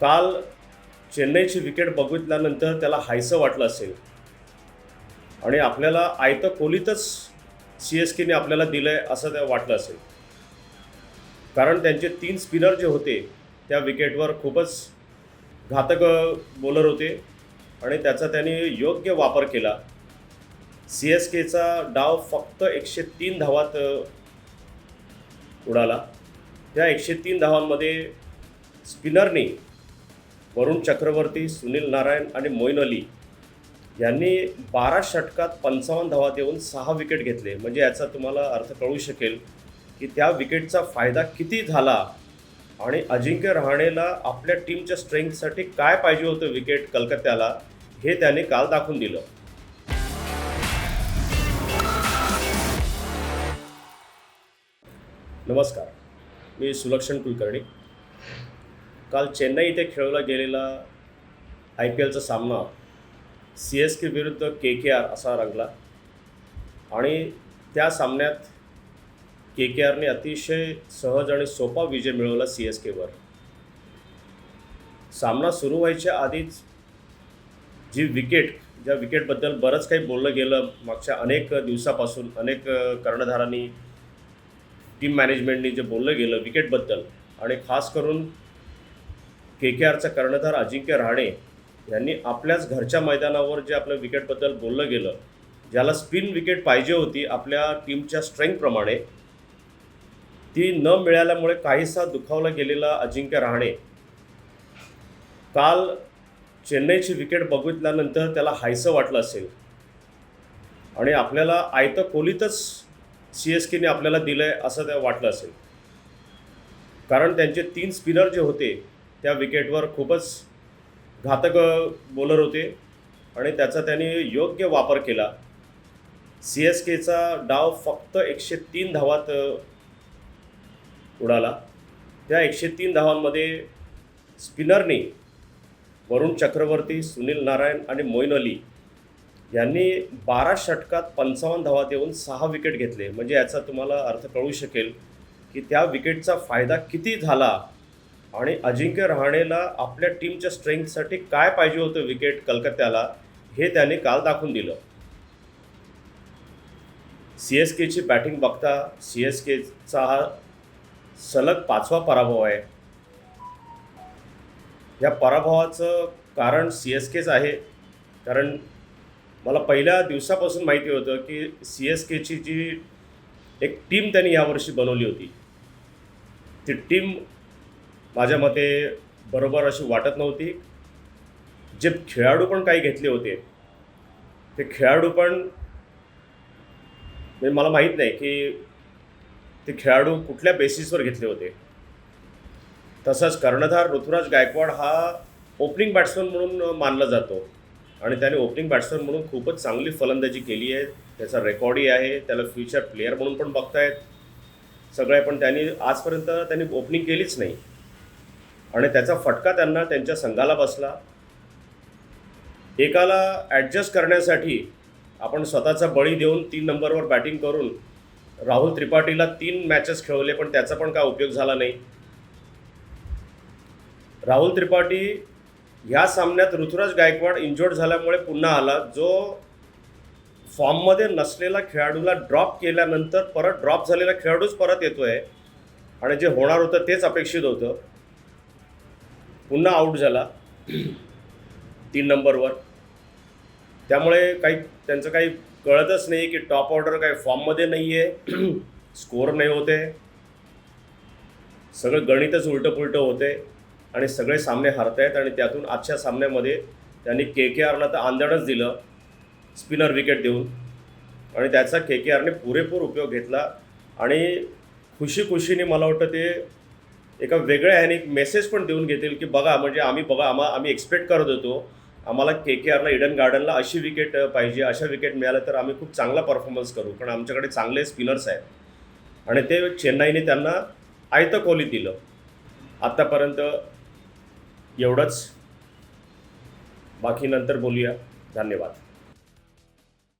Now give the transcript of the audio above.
काल चेन्नईची विकेट बघितल्यानंतर त्याला हायसं वाटलं असेल. आणि आपल्याला आयतं खोलीतच सी एस केने आपल्याला दिलं आहे असं त्या वाटलं असेल. कारण त्यांचे तीन स्पिनर जे होते त्या विकेटवर खूपच घातक बॉलर होते. आणि त्याचा त्यांनी योग्य वापर केला. सी एस केचा डाव फक्त एकशे तीन धावात उडाला. त्या एकशे तीन धावांमध्ये स्पिनरनी वरुण चक्रवर्ती सुनील नारायण आणि मोईन अली यांनी बारा षटकात पंचावन्न धावा देऊन सहा विकेट घेतले. म्हणजे याचा तुम्हाला अर्थ कळू शकेल की त्या विकेटचा फायदा किती झाला आणि अजिंक्य रहाणेला आपल्या टीमच्या स्ट्रेंथसाठी काय पाहिजे होतं विकेट कलकत्त्याला हे त्याने काल दाखवून दिलं. नमस्कार. मी सुलक्षण कुलकर्णी. काल चेन्नई इथे खेळवला गेलेला आय पी एलचा सामना सी एस के विरुद्ध के के आर असा रंगला. आणि त्या सामन्यात के के आरने अतिशय सहज आणि सोपा विजय मिळवला सी एस केवर. सामना सुरू व्हायच्या आधीच जी विकेट ज्या विकेटबद्दल बरंच काही बोललं गेलं मागच्या अनेक दिवसापासून अनेक कर्णधारांनी टीम मॅनेजमेंटनी जे बोललं गेलं विकेटबद्दल आणि खास करून के के आरचा कर्णधार अजिंक्य रहाणे यांनी आपल्याच घरच्या मैदानावर जे आपल्या विकेटबद्दल बोललं गेलं ज्याला स्पिन विकेट पाहिजे होती आपल्या टीमच्या स्ट्रेंथप्रमाणे ती न मिळाल्यामुळे काहीसा दुखावला गेलेला अजिंक्य रहाणे काल चेन्नईची विकेट बघितल्यानंतर त्याला हायसं वाटलं असेल. आणि आपल्याला आयतं खोलीतच सी एस केने आपल्याला दिलं आहे असं त्या वाटलं असेल. कारण त्यांचे तीन स्पिनर जे होते त्या विकेटवर खूपच घातक बॉलर होते. आणि त्याचा त्यांनी योग्य वापर केला. सी एस केचा डाव फक्त एकशे तीन धावात उडाला. त्या एकशे तीन धावांमध्ये स्पिनरनी वरुण चक्रवर्ती सुनील नारायण आणि मोईन अली यांनी बारा षटकात पंचावन्न धावात येऊन सहा विकेट घेतले. म्हणजे याचा तुम्हाला अर्थ कळू शकेल की त्या विकेटचा फायदा किती झाला आणि अजिंक्य रहाणेला आपल्या टीमच्या स्ट्रेंथसाठी काय पाहिजे होतं विकेट कलकत्त्याला हे त्याने काल दाखवून दिलं. सी एस केची बॅटिंग बघता सी एस केचा हा सलग पाचवा पराभव आहे. या पराभवाचं कारण सी एस केच आहे. कारण मला पहिल्या दिवसापासून माहिती होतं की सी एस केची जी एक टीम त्यांनी यावर्षी बनवली होती ती टीम माझ्या मते बरोबर अशी वाटत नव्हती. जे खेळाडू पण काही घेतले होते ते खेळाडू पण म्हणजे मला माहीत नाही की ते खेळाडू कुठल्या बेसिसवर घेतले होते. तसंच कर्णधार ऋतुराज गायकवाड हा ओपनिंग बॅट्समन म्हणून मानला जातो. आणि त्याने ओपनिंग बॅट्समन म्हणून खूपच चांगली फलंदाजी केली आहे. त्याचा रेकॉर्डही आहे. त्याला फ्युचर प्लेअर म्हणून पण बघतायत. सगळे पण त्यांनी आजपर्यंत त्यांनी ओपनिंग केलीच नाही. आणि त्याचा फटका त्यांना त्यांच्या संघाला बसला. एकाला ॲडजस्ट करण्यासाठी आपण स्वतःचा बळी देऊन तीन नंबरवर बॅटिंग करून राहुल त्रिपाठीला तीन मॅचेस खेळवले पण त्याचा पण काय उपयोग झाला नाही. राहुल त्रिपाठी ह्या सामन्यात ऋतुराज गायकवाड इंजोर्ड झाल्यामुळे पुन्हा आला. जो फॉर्ममध्ये नसलेला खेळाडूला ड्रॉप केल्यानंतर परत ड्रॉप झालेला खेळाडूच परत येतो आहे आणि जे होणार होतं तेच अपेक्षित होतं. पुन्हा आऊट झाला. तीन नंबरवर त्यामुळे काही त्यांचं काही कळतच नाही की टॉप ऑर्डर काही फॉर्ममध्ये नाही आहे स्कोअर नाही होते. सगळं गणितच उलटं पुलटं होते. आणि सगळे सामने हरतायत आणि त्यातून आजच्या सामन्यामध्ये त्यांनी के के आरला तर आंदणच दिलं. स्पिनर विकेट देऊन. आणि त्याचा के के आरने पुरेपूर उपयोग घेतला. आणि खुशी खुशीने मला वाटतं ते एका वेगळ्या ह्याने एक मेसेज पण देऊन घेतील की बघा म्हणजे आम्ही बघा आम्हा आम्ही एक्सपेक्ट करत होतो. आम्हाला के के आरला इडन गार्डनला अशी विकेट पाहिजे अशा विकेट मिळाल्या तर आम्ही खूप चांगला परफॉर्मन्स करू. कारण आमच्याकडे चांगले स्पिनर्स आहेत. आणि ते चेन्नईने त्यांना आयतं कोहली दिलं. आत्तापर्यंत एवढंच. बाकी नंतर बोलूया. धन्यवाद.